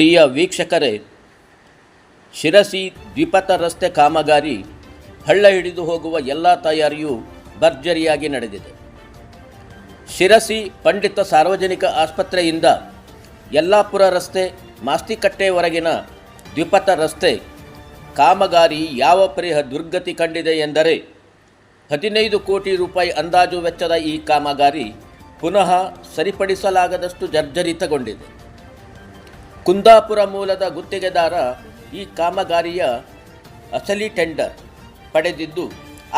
ಪ್ರಿಯ ವೀಕ್ಷಕರೇ, ಶಿರಸಿ ದ್ವಿಪಥ ರಸ್ತೆ ಕಾಮಗಾರಿ ಹಳ್ಳ ಹಿಡಿದು ಹೋಗುವ ಎಲ್ಲ ತಯಾರಿಯೂ ಭರ್ಜರಿಯಾಗಿ ನಡೆದಿದೆ. ಶಿರಸಿ ಪಂಡಿತ ಸಾರ್ವಜನಿಕ ಆಸ್ಪತ್ರೆಯಿಂದ ಯಲ್ಲಾಪುರ ರಸ್ತೆ ಮಾಸ್ತಿಕಟ್ಟೆವರೆಗಿನ ದ್ವಿಪಥ ರಸ್ತೆ ಕಾಮಗಾರಿ ಯಾವ ಪರಿಹ ದುರ್ಗತಿ ಕಂಡಿದೆ ಎಂದರೆ ಹದಿನೈದು ಕೋಟಿ ರೂಪಾಯಿ ಅಂದಾಜು ವೆಚ್ಚದ ಈ ಕಾಮಗಾರಿ ಪುನಃ ಸರಿಪಡಿಸಲಾಗದಷ್ಟು ಜರ್ಜರಿತಗೊಂಡಿದೆ. ಕುಂದಾಪುರ ಮೂಲದ ಗುತ್ತಿಗೆದಾರ ಈ ಕಾಮಗಾರಿಯ ಅಸಲಿ ಟೆಂಡರ್ ಪಡೆದಿದ್ದು,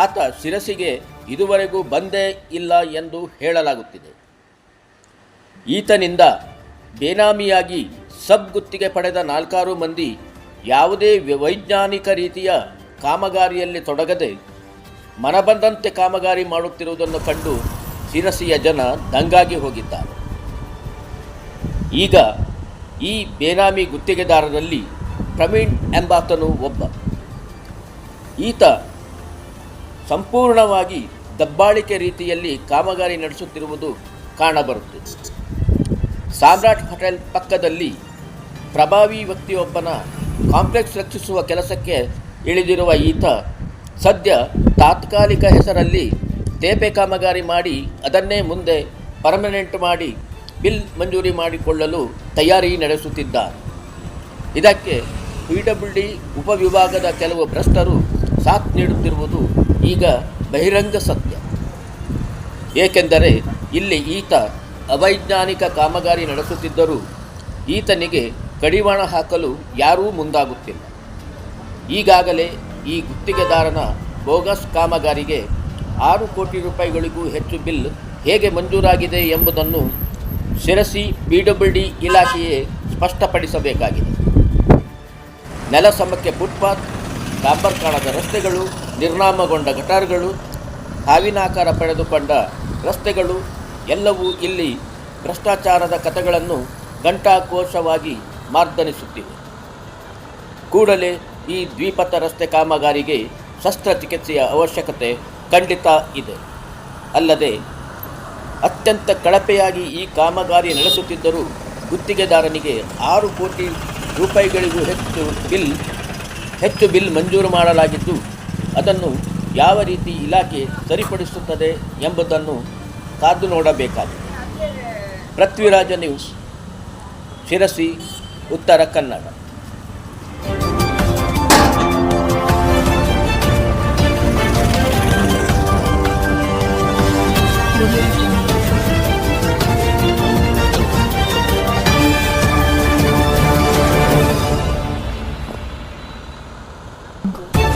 ಆತ ಶಿರಸಿಗೆ ಇದುವರೆಗೂ ಬಂದೇ ಇಲ್ಲ ಎಂದು ಹೇಳಲಾಗುತ್ತಿದೆ. ಈತನಿಂದ ಬೇನಾಮಿಯಾಗಿ ಸಬ್ ಗುತ್ತಿಗೆ ಪಡೆದ ನಾಲ್ಕಾರು ಮಂದಿ ಯಾವುದೇ ವೈಜ್ಞಾನಿಕ ರೀತಿಯ ಕಾಮಗಾರಿಯಲ್ಲಿ ತೊಡಗದೆ ಮನಬಂದಂತೆ ಕಾಮಗಾರಿ ಮಾಡುತ್ತಿರುವುದನ್ನು ಕಂಡು ಶಿರಸಿಯ ಜನ ದಂಗಾಗಿ ಹೋಗಿದ್ದಾರೆ. ಈಗ ಈ ಬೇನಾಮಿ ಗುತ್ತಿಗೆದಾರರಲ್ಲಿ ಪ್ರವೀಣ್ ಎಂಬಾತನು ಒಬ್ಬ. ಈತ ಸಂಪೂರ್ಣವಾಗಿ ದಬ್ಬಾಳಿಕೆ ರೀತಿಯಲ್ಲಿ ಕಾಮಗಾರಿ ನಡೆಸುತ್ತಿರುವುದು ಕಾಣಬರುತ್ತದೆ ಸಾಮ್ರಾಟ್ ಹೋಟೆಲ್ ಪಕ್ಕದಲ್ಲಿ ಪ್ರಭಾವಿ ವ್ಯಕ್ತಿಯೊಬ್ಬನ ಕಾಂಪ್ಲೆಕ್ಸ್ ರಕ್ಷಿಸುವ ಕೆಲಸಕ್ಕೆ ಇಳಿದಿರುವ ಈತ ಸದ್ಯ ತಾತ್ಕಾಲಿಕ ಹೆಸರಲ್ಲಿ ತೇಪೆ ಕಾಮಗಾರಿ ಮಾಡಿ ಅದನ್ನೇ ಮುಂದೆ ಪರ್ಮನೆಂಟ್ ಮಾಡಿ ಬಿಲ್ ಮಂಜೂರಿ ಮಾಡಿಕೊಳ್ಳಲು ತಯಾರಿ ನಡೆಸುತ್ತಿದ್ದಾರೆ. ಇದಕ್ಕೆ ಪಿ ಡಬ್ಲ್ಯೂ ಡಿ ಉಪವಿಭಾಗದ ಕೆಲವು ಭ್ರಷ್ಟರು ಸಾಥ್ ನೀಡುತ್ತಿರುವುದು ಈಗ ಬಹಿರಂಗ ಸತ್ಯ. ಏಕೆಂದರೆ ಇಲ್ಲಿ ಈತ ಅವೈಜ್ಞಾನಿಕ ಕಾಮಗಾರಿ ನಡೆಸುತ್ತಿದ್ದರೂ ಈತನಿಗೆ ಕಡಿವಾಣ ಹಾಕಲು ಯಾರೂ ಮುಂದಾಗುತ್ತಿಲ್ಲ. ಈಗಾಗಲೇ ಈ ಗುತ್ತಿಗೆದಾರನ ಬೋಗಸ್ ಕಾಮಗಾರಿಗೆ ಆರು ಕೋಟಿ ರೂಪಾಯಿಗಳಿಗೂ ಹೆಚ್ಚು ಬಿಲ್ ಹೇಗೆ ಮಂಜೂರಾಗಿದೆ ಎಂಬುದನ್ನು ಶಿರಸಿ ಪಿ ಡಬ್ಲ್ಯೂ ಡಿ ಇಲಾಖೆಯೇ ಸ್ಪಷ್ಟಪಡಿಸಬೇಕಾಗಿದೆ. ನೆಲಸಮಕ್ಕೆ ಫುಟ್ಪಾತ್, ಡಾಂಬರ್ ಕಾಣದ ರಸ್ತೆಗಳು, ನಿರ್ನಾಮಗೊಂಡ ಗಟಾರ್ಗಳು ಹಾವಿನಾಕಾರ ಪಡೆದುಕೊಂಡ ರಸ್ತೆಗಳು, ಎಲ್ಲವೂ ಇಲ್ಲಿ ಭ್ರಷ್ಟಾಚಾರದ ಕಥೆಗಳನ್ನು ಘಂಟಾಕೋಶವಾಗಿ ಮಾರ್ದನಿಸುತ್ತಿವೆ. ಕೂಡಲೇ ಈ ದ್ವಿಪಥ ರಸ್ತೆ ಕಾಮಗಾರಿಗೆ ಶಸ್ತ್ರಚಿಕಿತ್ಸೆಯ ಅವಶ್ಯಕತೆ ಖಂಡಿತ ಇದೆ. ಅಲ್ಲದೆ ಅತ್ಯಂತ ಕಳಪೆಯಾಗಿ ಈ ಕಾಮಗಾರಿ ನಡೆಸುತ್ತಿದ್ದರೂ ಗುತ್ತಿಗೆದಾರನಿಗೆ ಆರು ಕೋಟಿ ರೂಪಾಯಿಗಳಿಗೂ ಹೆಚ್ಚು ಬಿಲ್ ಹೆಚ್ಚು ಬಿಲ್ ಮಂಜೂರು ಮಾಡಲಾಗಿದ್ದು, ಅದನ್ನು ಯಾವ ರೀತಿ ಇಲಾಖೆ ಸರಿಪಡಿಸುತ್ತದೆ ಎಂಬುದನ್ನು ಕಾದು ನೋಡಬೇಕಾಗಿದೆ. ಪೃಥ್ವಿರಾಜ ನ್ಯೂಸ್, ಶಿರಸಿ, ಉತ್ತರ ಕನ್ನಡ. Bye.